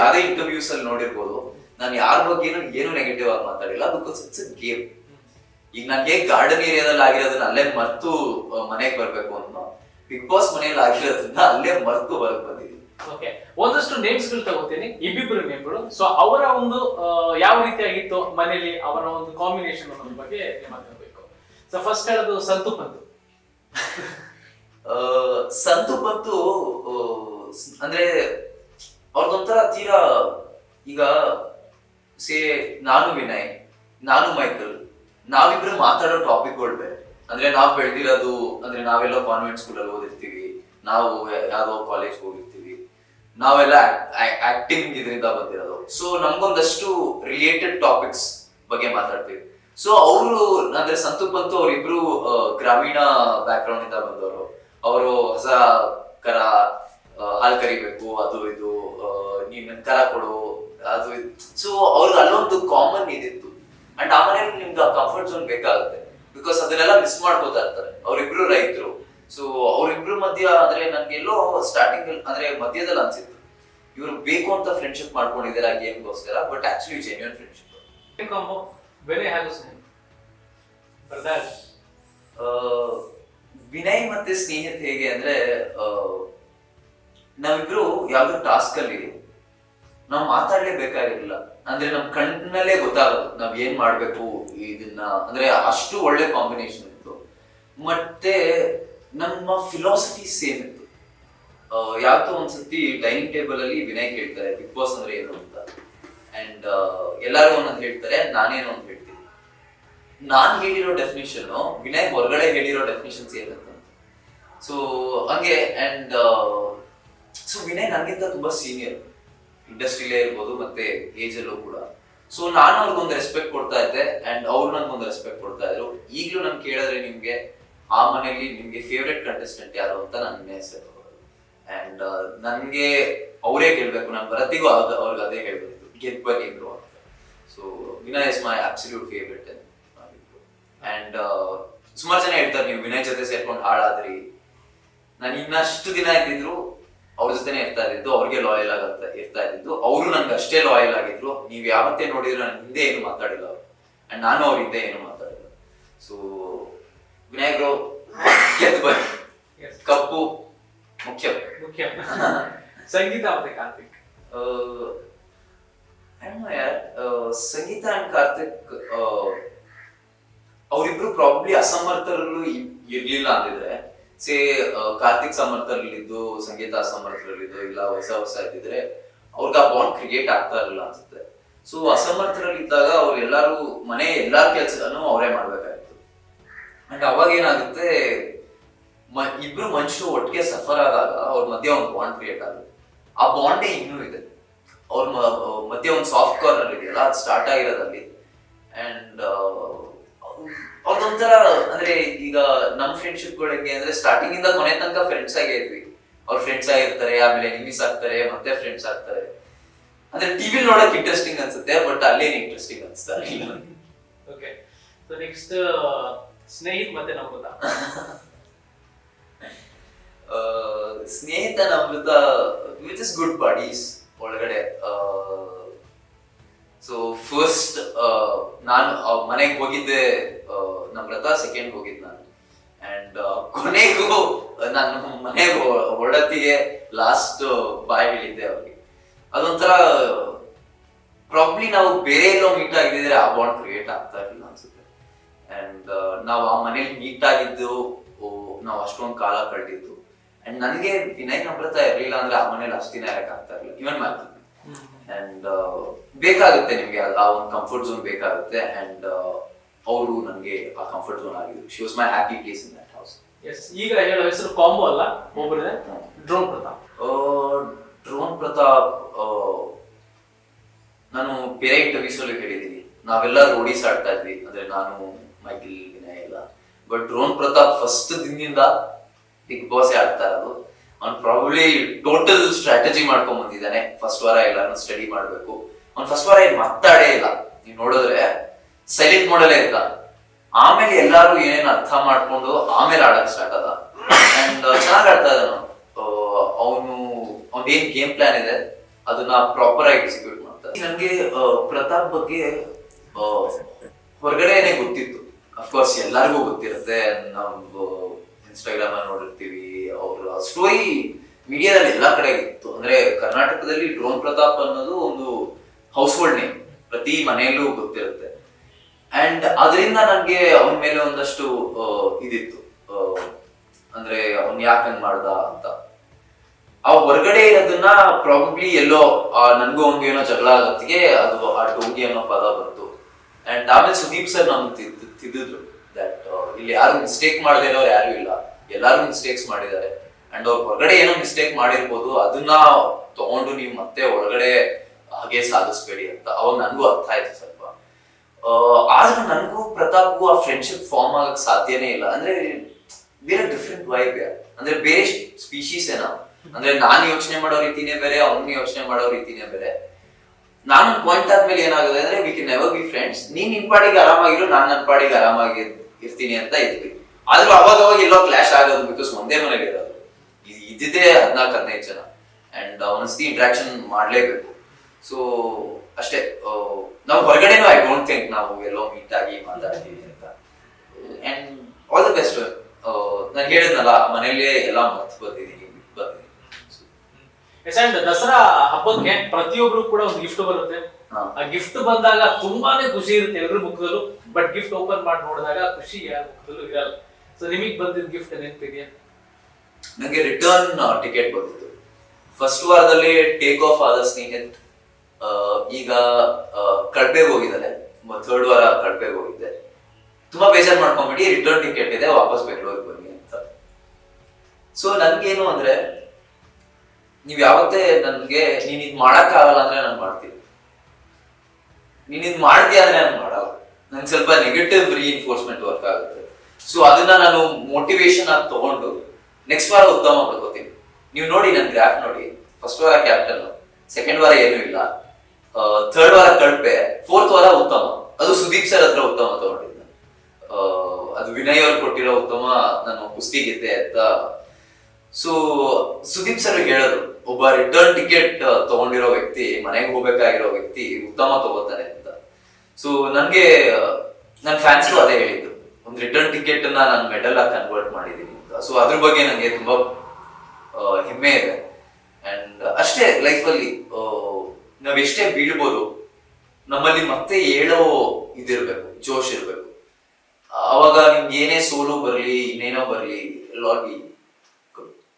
ಯಾವ್ದೇ ಇಂಟರ್ವ್ಯೂಸ್ ಅಲ್ಲಿ ನೋಡಿರ್ಬೋದು ನಾನು ಯಾರ ಬಗ್ಗೆನೂ ಏನು ನೆಗೆಟಿವ್ ಆಗಿ ಮಾತಾಡಿಲ್ಲ. ಬಿಕಾಸ್ ಇಟ್ಸ್ ಗೇಮ್ ಈಗ ನಾನು ಹೇಗ್ ಗಾರ್ಡನ್ ಏರಿಯಾದಲ್ಲಿ ಆಗಿರೋದನ್ನ ಅಲ್ಲೇ ಮರ್ತು ಮನೆಗೆ ಬರ್ಬೇಕು ಅನ್ನೋ ಬಿಗ್ ಬಾಸ್ ಮನೆಯಲ್ಲಿ ಆಗಿರೋದ್ರಿಂದ ಅಲ್ಲೇ ಮರ್ತು ಬರಕ್ ಬಂದಿದ್ದೀನಿ. ಓಕೆ ಒಂದಷ್ಟು ನೇಮ್ಸ್ಗಳು ತಗೋತೀನಿ. ಇಬ್ಬಿಬ್ರು ನೇಮ್ಗಳು ಸೊ ಅವರ ಒಂದು ಯಾವ ರೀತಿ ರೀತಿಯಾಗಿತ್ತು ಮನೆಯಲ್ಲಿ ಅವರ ಒಂದು ಕಾಂಬಿನೇಷನ್ ಅನ್ನೋದ್ರ ಬಗ್ಗೆ ಮಾತಾಡಬೇಕು. ಸೊ ಫಸ್ಟ್ ಹೇಳೋದು ಸಂತು ಪಂತು. ಸಂತು ಪಂತು ಅಂದ್ರೆ ಅವ್ರದೊಂಥರ ತೀರಾ ಈಗ ಸೇ ನಾನು ವಿನಯ್, ನಾನು ಮೈಕಲ್, ನಾವಿಬ್ರು ಮಾತಾಡೋ ಟಾಪಿಕ್ಗಳು ಬೇರೆ. ಅಂದ್ರೆ ನಾವ್ ಬೆಳ್ದಿರೋದು, ಅಂದ್ರೆ ನಾವೆಲ್ಲ ಕಾನ್ವೆಂಟ್ ಸ್ಕೂಲಲ್ಲಿ ಓದಿರ್ತೀವಿ, ನಾವು ಯಾವ್ದೋ ಕಾಲೇಜ್ ಹೋಗಿರ್ತೀವಿ, ನಾವೆಲ್ಲ ಆಕ್ಟಿಂಗ್ ಇದರಿಂದ ಬಂದಿರೋದು. ಸೊ ನಮ್ಗೊಂದಷ್ಟು ರಿಲೇಟೆಡ್ ಟಾಪಿಕ್ಸ್ ಬಗ್ಗೆ ಮಾತಾಡ್ತೀವಿ. ಸೊ ಅವರು, ಅಂದ್ರೆ ಸಂತು ಪಂತು ಅವರಿಬ್ರು ಗ್ರಾಮೀಣ ಬ್ಯಾಕ್ ಗ್ರೌಂಡ್ ಇಂದ ಬಂದವರು. ಅವರು ಹೊಸ ಕರ ಹಾಲ್ ಕರಿಬೇಕು ಅದು ಇದು ನೀನು ಕರ ಕೊಡು ಅದು ಸೊ ಅವ್ರಿಗೆ ಅಲ್ಲೊಂದು ಕಾಮನ್ ಇದಿತ್ತು. ಅಂಡ್ ಆ ಮನೇಲಿ ನಿಮ್ಗೆ ಕಂಫರ್ಟ್ ಝೋನ್ ಬೇಕಾಗುತ್ತೆ. ಬಿಕಾಸ್ ಅದನ್ನೆಲ್ಲ ಮಿಸ್ ಮಾಡ್ಕೋತಾ ಇರ್ತಾರೆ. ಅವರಿಬ್ರು ರೈತರು. ಸೊ ಅವರಿಬ್ರು ಮಧ್ಯ ಅಂದ್ರೆ ನನ್ಗೆಲ್ಲೋ ಸ್ಟಾರ್ಟಿಂಗ್ ಅಂದ್ರೆ ಮಧ್ಯದಲ್ಲಿ ಅನ್ಸಿತ್ತು. ಇವ್ರು ಬೇಕು ಅಂತ ಫ್ರೆಂಡ್ಶಿಪ್ ಮಾಡ್ಕೊಂಡಿದ್ದಾರೆ ಆ ಗೇಮ್ಗೋಸ್ಕರ but actually genuine friendship combo ಬೇರೆ ಹಾಗೂ ಸ್ನೇಹ ಬ್ರದರ್ ಆ, ವಿನಯ್ ಮತ್ತೆ ಸ್ನೇಹಿತ ಹೇಗೆ ಅಂದ್ರೆ ಆ, ನಾವಿಬ್ರು ಯಾವ್ದು ಟಾಸ್ಕ್ ಅಲ್ಲಿ ನಾವು ಮಾತಾಡ್ಲೇಬೇಕಾಗಿರ್ಲಿಲ್ಲ. ಅಂದ್ರೆ ನಮ್ ಕಣ್ಣಲ್ಲೇ ಗೊತ್ತಾಗೋದು ನಾವ್ ಏನ್ ಮಾಡ್ಬೇಕು ಇದನ್ನ. ಅಂದ್ರೆ ಅಷ್ಟು ಒಳ್ಳೆ ಕಾಂಬಿನೇಷನ್ ಇತ್ತು. ಮತ್ತೆ ನಮ್ಮ ಫಿಲಾಸಫಿ ಸೇಮ್ ಇತ್ತು. ಯಾವತ್ತೋ ಒಂದ್ಸತಿ ಡೈನಿಂಗ್ ಟೇಬಲ್ ಅಲ್ಲಿ ವಿನಯ್ ಕೇಳ್ತಾರೆ ಬಿಗ್ ಬಾಸ್ ಅಂದ್ರೆ ಏನು ಅಂತ? ಅಂಡ್ ಎಲ್ಲಾರು ಒಂದೊಂದು ಹೇಳ್ತಾರೆ, ನಾನೇನು ಅಂತ ಹೇಳ್ತೀನಿ. ನಾನ್ ಹೇಳಿರೋ ಡೆಫಿನಿಷನ್ ವಿನಯ್ ಹೊರಗಡೆ ಹೇಳಿರೋ ಡೆಫಿನಿಷನ್ಸ್ ಏನಂತ. ಸೊ ಹಂಗೆ ಅಂಡ್ ಸೊ ವಿನಯ್ ನನಗಿಂತ ತುಂಬಾ ಸೀನಿಯರ್ ಇಂಡಸ್ಟ್ರಿಲೇ ಇರ್ಬೋದು, ಮತ್ತೆ ಏಜ್ ಕೂಡ. ಸೊ ನಾನು ಅವ್ರಿಗೊಂದು ರೆಸ್ಪೆಕ್ಟ್ ಕೊಡ್ತಾ ಇದ್ದೆ ಅಂಡ್ ಅವ್ರು ನನ್ಗೊಂದು ರೆಸ್ಪೆಕ್ಟ್ ಕೊಡ್ತಾ ಇದ್ರು. ಈಗಲೂ ನಾನು ಕೇಳಿದ್ರೆ ನಿಮ್ಗೆ, ಆ ಮನೆಯಲ್ಲಿ ನಿಮ್ಗೆ ಫೇವ್ರೆಟ್ ಕಂಟೆಸ್ಟೆಂಟ್ ಯಾರು ಅಂತ ನನ್ನ ಹೆಸರು ಅಂಡ್ ನನ್ಗೆ ಅವರೇ ಕೇಳಬೇಕು, ನಾನು ಅವ್ರಿಗೆ ಅದೇ ಹೇಳ್ಬೇಕು. ಗೆದ್ಬೇಕು ಬನ್ನಿ ಇದ್ರು ಅಂತ. So Vinay is my absolute favourite and ಸುಮಾರು ಜನ ಹೇಳ್ತಾರೆ, ನೀವು ವಿನಯ್ ಜೊತೆ ಸೇರ್ಕೊಂಡು ಹಾಳಾದ್ರಿ. ನಾನು ಇನ್ನಷ್ಟು ದಿನ ಇದ್ದಿದ್ರು ಅವ್ರ ಜೊತೆನೆ ಇರ್ತಾ ಇದ್ದಿದ್ದು ಅವ್ರಿಗೆ ಲಾಯಲ್ ಆಗತ್ತ ಇರ್ತಾ ಇದ್ದಿದ್ದು. ಅವರು ನನ್ಗೆ ಅಷ್ಟೇ ಲಾಯಲ್ ಆಗಿದ್ರು. ನೀವ್ ಯಾವತ್ತೇ ನೋಡಿದ್ರು ನನ್ನ ಹಿಂದೆ ಏನು ಮಾತಾಡಿಲ್ಲ ಅವ್ರು. ಅಂಡ್ ನಾನು ಅವ್ರ ಹಿಂದೆ ಏನು ಮಾತಾಡಿಲ್ಲ. ಸೊ ವಿನಾಯಕರು ಗೆದ್ದು ಬನ್ನಿ. ಕಪ್ಪು ಮುಖ್ಯ. ಮುಖ್ಯ. ಸಂಗೀತ ಮತ್ತೆ ಕಾರ್ತಿಕ್. ಸಂಗೀತ ಅಂಡ್ ಕಾರ್ತಿಕ್ ಅವರಿಬ್ರು ಪ್ರಾಬ್ಲಿ ಅಸಮರ್ಥರಲ್ಲೂ ಇರ್ಲಿಲ್ಲ ಅಂದಿದ್ರೆ ಸೇ ಕಾರ್ತಿಕ್ ಸಮರ್ಥರಲ್ಲಿದ್ದು ಸಂಗೀತ ಅಸಮರ್ಥರಲ್ಲಿದ್ದು ಇಲ್ಲ ಹೊಸ ಹೊಸ ಇದ್ದಿದ್ರೆ ಅವ್ರಿಗೆ ಆ ಬಾಂಡ್ ಕ್ರಿಯೇಟ್ ಆಗ್ತಾ ಇರಲಿಲ್ಲ ಅನ್ಸುತ್ತೆ. ಸೊ ಅಸಮರ್ಥರಲ್ಲಿದ್ದಾಗ ಅವ್ರು ಎಲ್ಲಾರು, ಮನೆ ಎಲ್ಲಾ ಕೆಲ್ಸನೂ ಅವರೇ ಮಾಡ್ಬೇಕಾಗಿತ್ತು. ಅಂಡ್ ಅವಾಗ ಏನಾಗುತ್ತೆ ಇಬ್ರು ಮನುಷ್ಯರು ಒಟ್ಟಿಗೆ ಸಫರ್ ಆದಾಗ ಅವ್ರ ಮಧ್ಯೆ ಒಂದು ಬಾಂಡ್ ಕ್ರಿಯೇಟ್ ಆಗುತ್ತೆ. ಆ ಬಾಂಡೇ ಇನ್ನೂ ಇದೆ. ಅವ್ರ ಮಧ್ಯೆ ಒಂದು ಸಾಫ್ಟ್ ಕಾರ್ನರ್ ಇದೆಯಲ್ಲ, ಅದು ಸ್ಟಾರ್ಟ್ ಆಗಿರೋದಲ್ಲಿ. ಅಂಡ್ ಅವ್ರದೊಂಥರ ಅಂದ್ರೆ ಈಗ ನಮ್ ಫ್ರೆಂಡ್ಶಿಪ್ ಗಳಿಗೆ ಅಂದ್ರೆ ಸ್ಟಾರ್ಟಿಂಗ್ ಇಂದ ಕೊನೆ ತನಕ ಫ್ರೆಂಡ್ಸ್ ಆಗೇ ಇದ್ವಿ. ಅವ್ರ ಫ್ರೆಂಡ್ಸ್ ಆಗಿರ್ತಾರೆ ಆಮೇಲೆ ಎನಿಮಿಸ್ ಆಗ್ತಾರೆ ಮತ್ತೆ ಫ್ರೆಂಡ್ಸ್ ಆಗ್ತಾರೆ. ಅಂದ್ರೆ ಟಿವಿ ನೋಡಕ್ ಇಂಟ್ರೆಸ್ಟಿಂಗ್ ಅನ್ಸುತ್ತೆ ಬಟ್ ಅಲ್ಲೇನ್ ಇಂಟ್ರೆಸ್ಟಿಂಗ್ ಅನ್ಸ್ತಾ ಓಕೆ ಸೊ ನೆಕ್ಸ್ಟ್ ಸ್ನೇಹಿತ್ ಮತ್ತೆ ನಮ್ರತ. ಆ, Snehith Namratha which is good buddies ಒಳಗಡೆ. ಸೊ ಫಸ್ಟ್ ನಾನು ಮನೆಗೆ ಹೋಗಿದ್ದೆ ನಮ್ರತ ಸೆಕೆಂಡ್ ಹೋಗಿದ್ದೆ ನಾನು. ಅಂಡ್ ಕೊನೆಗೂ ನಾನು ಮನೆ ಹೊರಡತ್ತಿಗೆ ಲಾಸ್ಟ್ ಬಾಯ್ ಹೇಳಿದ್ದೆ ಅವ್ರಿಗೆ. ಅದೊಂಥರ ಪ್ರಾಬ್ಲಿ ನಾವು ಬೇರೆ ಎಲ್ಲೋ ಮೀಟ್ ಆಗಿದ್ರೆ ಆ ಬಾಂಡ್ ಕ್ರಿಯೇಟ್ ಆಗ್ತಾ ಇರಲಿಲ್ಲ ಅನ್ಸುತ್ತೆ. ಅಂಡ್ ನಾವು ಆ ಮನೇಲಿ ಮೀಟ್ ಆಗಿದ್ದು ನಾವು ಅಷ್ಟೊಂದು ಕಾಲ ಕಳೆದಿದ್ದು. ಅಂಡ್ ನನಗೆ ವಿನಯ್ ನಮ್ರತ ಇರಲಿಲ್ಲ ಅಂದ್ರೆ ಆ ಮನೇಲಿ ಅಷ್ಟು ದಿನ ಇರಕ್ ಆಗ್ತಾ ಇರಲಿಲ್ಲ. ಇವನ್ ಮಾತು ಅಂಡ್ ಬೇಕಾಗುತ್ತೆ ನಿಮ್ಗೆ ಆ ಒಂದು ಕಂಫರ್ಟ್ ಝೋನ್ ಬೇಕಾಗುತ್ತೆ. ಅಂಡ್ ಅವರು ನನಗೆ ಆ ಕಂಫರ್ಟ್ ಝೋನ್ ಆಗಿದ್ರು. She was my happy place in that house yes ಈಗ ಹೇಳೋ ಹೆಸರು ಕಾಂಬೋ ಅಲ್ಲ? ಒಬ್ಬರಿದೆ? ಡ್ರೋನ್ ಪ್ರತಾಪ್. ಡ್ರೋನ್ ಪ್ರತಾಪ್ ನಾನು ಬೇರೆ ಇಂಟರ್ವ್ಯೂಸ್ ಅಲ್ಲಿ ಹೇಳಿದೀನಿ ನಾವೆಲ್ಲ ರೋಡೀಸ್ ಆಡ್ತಾ ಇದ್ವಿ. ಅಂದ್ರೆ ನಾನು ಮೈಕಿಲ್ ವಿನಯ್ ಎಲ್ಲ. ಬಟ್ ಡ್ರೋನ್ ಪ್ರತಾಪ್ ಫಸ್ಟ್ ದಿನದಿಂದ ಬಿಗ್ ಬಾಸ್ ಆಡ್ತಾ ಇರೋದು. ಅವ್ನು ಪ್ರಾಬ್ಲಿ ಟೋಟಲ್ ಸ್ಟ್ರಾಟಜಿ ಮಾಡ್ಕೊಂಡ್ ಬಂದಿದ್ದಾನೆ. ಫಸ್ಟ್ ವಾರ ಎಲ್ಲಾನು ಸ್ಟಡಿ ಮಾಡ್ಬೇಕು. ಅವ್ನು ಫಸ್ಟ್ ವಾರ ಏನ್ ಮಾತಾಡೇ ಇಲ್ಲ. ನೀವ್ ನೋಡಿದ್ರೆ ಸೈಲೆಂಟ್ ಮಾಡಲೇ ಇದ್ದ. ಆಮೇಲೆ ಎಲ್ಲಾರು ಏನೇನ್ ಅರ್ಥ ಮಾಡ್ಕೊಂಡು ಆಮೇಲೆ ಆಡಕ್ ಸ್ಟಾರ್ಟ್ ಅದ ಅಂಡ್ ಚೆನ್ನಾಗ್ ಆಡ್ತಾ ಇದ್ದಾನ ಅವನು. ಅವ್ನ್ ಏನ್ ಗೇಮ್ ಪ್ಲಾನ್ ಇದೆ, ಅದನ್ನ ಪ್ರಾಪರ್ ಆಗಿ ಎಕ್ಸಿಕ್ಯೂಟ್ ಮಾಡ್ತಾರೆ ನನಗೆ ಪ್ರತಾಪ್ ಬಗ್ಗೆ ಹೊರಗಡೆ ಹೊರಗಡೆನೆ ಗೊತ್ತಿತ್ತು. ಅಫ್ಕೋರ್ಸ್ ಎಲ್ಲರಿಗೂ ಗೊತ್ತಿರುತ್ತೆ. ನಾವು ಇನ್ಸ್ಟಾಗ್ರಾಮ್ ಅಲ್ಲಿ ನೋಡಿರ್ತೀವಿ ಅವ್ರ ಸ್ಟೋರಿ ಮೀಡಿಯಾದಲ್ಲಿ ಎಲ್ಲಾ ಕಡೆ ಇತ್ತು. ಅಂದ್ರೆ ಕರ್ನಾಟಕದಲ್ಲಿ ಡ್ರೋನ್ ಪ್ರತಾಪ್ ಅನ್ನೋದು ಒಂದು ಹೌಸ್ ಹೋಲ್ಡ್ ನೇಮ್ ಪ್ರತಿ ಮನೆಯಲ್ಲೂ ಗೊತ್ತಿರುತ್ತೆ. ಅಂಡ್ ಅದರಿಂದ ನನಗೆ ಅವನ ಮೇಲೆ ಒಂದಷ್ಟು ಇದಿತ್ತು. ಅಂದ್ರೆ ಅವನ್ ಯಾಕೆ ಹಂಗ್ ಮಾಡ್ದ ಅಂತ. ಆ ಹೊರಗಡೆ ಅದನ್ನ ಪ್ರಾಬಬ್ಲಿ ಎಲ್ಲೋ ನನ್ಗೂ ಅವ್ನಿಗೆ ಏನೋ ಜಗಳ ಆಗತ್ತಿಗೆ ಅದು ಆ ಡೋಂಗಿ ಅನ್ನೋ ಪದ ಬಂತು. ಅಂಡ್ ಆಮೇಲೆ ಸುದೀಪ್ ಸರ್ ನಮ್ಗೆ ತಿದ್ದಿದ್ರು ದಟ್ ಇಲ್ಲಿ ಯಾರು ಮಿಸ್ಟೇಕ್ ಮಾಡದೇ ಯಾರು ಇಲ್ಲ. ಎಲ್ಲಾರು ಮಿಸ್ಟೇಕ್ಸ್ ಮಾಡಿದ್ದಾರೆ. ಅಂಡ್ ಅವ್ರು ಹೊರಗಡೆ ಏನೋ ಮಿಸ್ಟೇಕ್ ಮಾಡಿರ್ಬೋದು, ಅದನ್ನ ತಗೊಂಡು ನೀವು ಮತ್ತೆ ಒಳಗಡೆ ಹಾಗೆ ಸಾಧಿಸ್ಬೇಡಿ ಅಂತ ಅವಾಗ ನನ್ಗೂ ಅರ್ಥ ಆಯ್ತು ಸ್ವಲ್ಪ. ಆದ್ರೆ ನನ್ಗೂ ಪ್ರತಾಪ್ಗೂ ಆ ಫ್ರೆಂಡ್ಶಿಪ್ ಫಾರ್ಮ್ ಆಗಕ್ ಸಾಧ್ಯನೇ ಇಲ್ಲ. ಅಂದ್ರೆ ಬೇರೆ ಡಿಫ್ರೆಂಟ್ ವೈಬ್ ಅಂದ್ರೆ ಬೇರೆ ಸ್ಪೀಶೀಸ್ ಏನೋ. ಅಂದ್ರೆ ನಾನು ಯೋಚನೆ ಮಾಡೋ ರೀತಿನೇ ಬೇರೆ, ಅವ್ನು ಯೋಚನೆ ಮಾಡೋ ರೀತಿನೇ ಬೇರೆ. ನಾನು ಪಾಯಿಂಟ್ ಆದ್ಮೇಲೆ ಏನಾಗುತ್ತೆ ಅಂದ್ರೆ we can never be friends ನೀನ್ ನಿನ್ ಪಾಡಿಗೆ ಆರಾಮಾಗಿರು, ನಾನು ನನ್ನ ಪಾಡಿಗೆ ಆರಾಮಾಗಿ ಇರ್ತೀನಿ ಅಂತ ಇದ್ವಿ. ಆದ್ರೂ ಅವಾಗ ಅವಾಗ ಎಲ್ಲೋ ಕ್ಲಾಶ್ ಆಗೋದು ಬಿಕಾಸ್ ಒಂದೇ ಮನೆಗೆ ಇರೋದು. ಇದ್- ಇದ್ದಿದ್ದೇ ಹದಿನಾಲ್ಕು ಹದಿನೈದು ಜನ. ಅಂಡ್ ಅವನಸ್ತಿ ಇಂಟ್ರಾಕ್ಷನ್ ಮಾಡ್ಲೇಬೇಕು. ಸೊ ಅಷ್ಟೇ. ನಾವು ಹೊರಗಡೆನೂ ಐ ಡೋಂಟ್ ಥಿಂಕ್ ನಾವು ಎಲ್ಲೋ ಮೀಟ್ ಆಗಿ ಮಾತಾಡ್ತೀವಿ ಅಂತ. ಅಂಡ್ ಆಲ್ ದ ಬೆಸ್ಟ್ ನಾನು ಹೇಳಿದ್ನಲ್ಲ ಮನೆಯಲ್ಲೇ ಎಲ್ಲ ಮರ್ತು ಬಂದಿದ್ದೀನಿ ಬಿಟ್ಟು ಬಂದಿದ್ದೀನಿ ಅಂಡ್ ದಸರಾ ಹಬ್ಬಕ್ಕೆ ಪ್ರತಿಯೊಬ್ರು ಕೂಡ ಒಂದು ಗಿಫ್ಟ್ ಬರುತ್ತೆ. ಆ ಗಿಫ್ಟ್ ಬಂದಾಗ ತುಂಬಾನೇ ಖುಷಿ ಇರುತ್ತೆ ಎಲ್ಲರ ಮುಖದಲ್ಲೂ. ಬಟ್ ಗಿಫ್ಟ್ ಓಪನ್ ಮಾಡಿ ನೋಡಿದಾಗ ಖುಷಿ ಯಾರ ಮುಖದಲ್ಲೂ ಇರಲ್ಲ. ಸೊ ನಿಮಗೆ ಬಂದಿದ್ದ ಗಿಫ್ಟ್ ನೆನಪಿದೆಯಾ ನನಗೆ ರಿಟರ್ನ್ ಟಿಕೆಟ್ ಬಂದಿತ್ತು. ಫಸ್ಟ್ ವಾರದಲ್ಲಿ ಟೇಕ್ ಆಫ್ ಆದ ಸ್ನೇಹಿತ್ ಈಗ ಕಡ್ಬೆಗೆ ಹೋಗಿದ್ದಾನೆ. ಥರ್ಡ್ ವಾರ ಕಡ್ಬೆಗೆ ಹೋಗಿದ್ದೆ. ತುಂಬಾ ಬೇಜಾರ್ ಮಾಡ್ಕೊಂಬಿಟ್ಟು ರಿಟರ್ನ್ ಟಿಕೆಟ್ ಇದೆ, ವಾಪಸ್ ಬೆಂಗಳೂರಿಗೆ ಬನ್ನಿ ಅಂತ. ಸೊ ನನ್ಗೇನು ಅಂದ್ರೆ, ನೀವ್ ಯಾವತ್ತೇ ನನ್ಗೆ, ನೀನ್ ಇದ್ ಮಾಡಕ್ ಆಗಲ್ಲ ಅಂದ್ರೆ ನಾನು ಮಾಡ್ತೀನಿ. ನೀನ್ ಇದ್ ಮಾಡ್ತೀಯ ಅಂದ್ರೆ ನಾನು ಮಾಡಲ್ಲ. ನಂಗೆ ಸ್ವಲ್ಪ ನೆಗೆಟಿವ್ ರಿಇನ್ಫೋರ್ಸ್ಮೆಂಟ್ ವರ್ಕ್ ಆಗುತ್ತೆ. ಸೊ ಅದನ್ನ ನಾನು ಮೋಟಿವೇಶನ್ ಆಗಿ ತಗೊಂಡು ನೆಕ್ಸ್ಟ್ ವಾರ ಉತ್ತಮ ಬರ್ಕೋತೀನಿ. ನೀವು ನೋಡಿ ನನ್ನ ಗ್ರಾಫ್ ನೋಡಿ. ಫಸ್ಟ್ ವಾರ ಕ್ಯಾಪ್ಟನ್ ಸೆಕೆಂಡ್ ವಾರ ಏನೂ ಇಲ್ಲ. ಥರ್ಡ್ ವಾರ ಕಳಪೆ ಫೋರ್ತ್ ವಾರ ಉತ್ತಮ. ಅದು ಸುದೀಪ್ ಸರ್ ಹತ್ರ ಉತ್ತಮ ತಗೊಂಡಿದ್ದೆ. ಅದು ವಿನಯ್ ಅವ್ರು ಕೊಟ್ಟಿರೋ ಉತ್ತಮ ನಾನು ಕುಸ್ತಿ ಗೆದ್ದೆ ಅಂತ. ಸೊ ಸುದೀಪ್ ಸರ್ ಹೇಳೋದು, ಒಬ್ಬ ರಿಟರ್ನ್ ಟಿಕೆಟ್ ತಗೊಂಡಿರೋ ವ್ಯಕ್ತಿ, ಮನೆಗೆ ಹೋಗ್ಬೇಕಾಗಿರೋ ವ್ಯಕ್ತಿ ಉತ್ತಮ ತಗೋತಾನೆ ಅಂತ. ಸೊ ನನ್ಗೆ ನನ್ನ ಫ್ಯಾನ್ಸ್ ಅದೇ ಹೇಳಿದ್ದು. ಒಂದು ರಿಟರ್ನ್ ಟಿಕೆಟ್ ಅನ್ನ ನಾನು ಮೆಡಲ್ ಆಗಿ ಕನ್ವರ್ಟ್ ಮಾಡಿದ್ದೀನಿ. ಸೊ ಅದ್ರ ಬಗ್ಗೆ ನನಗೆ ತುಂಬಾ ಹೆಮ್ಮೆ ಇದೆ. ಅಂಡ್ ಅಷ್ಟೇ ಲೈಫಲ್ಲಿ ನಾವ್ ಎಷ್ಟೇ ಬೀಳ್ಬೋದು, ನಮ್ಮಲ್ಲಿ ಮತ್ತೆ ಹೇಳೋ ಇದಿರ್ಬೇಕು, ಜೋಶ್ ಇರ್ಬೇಕು. ಅವಾಗ ನಿಮ್ಗೆ ಏನೇ ಸೋಲು ಬರಲಿ, ಇನ್ನೇನೋ ಬರಲಿ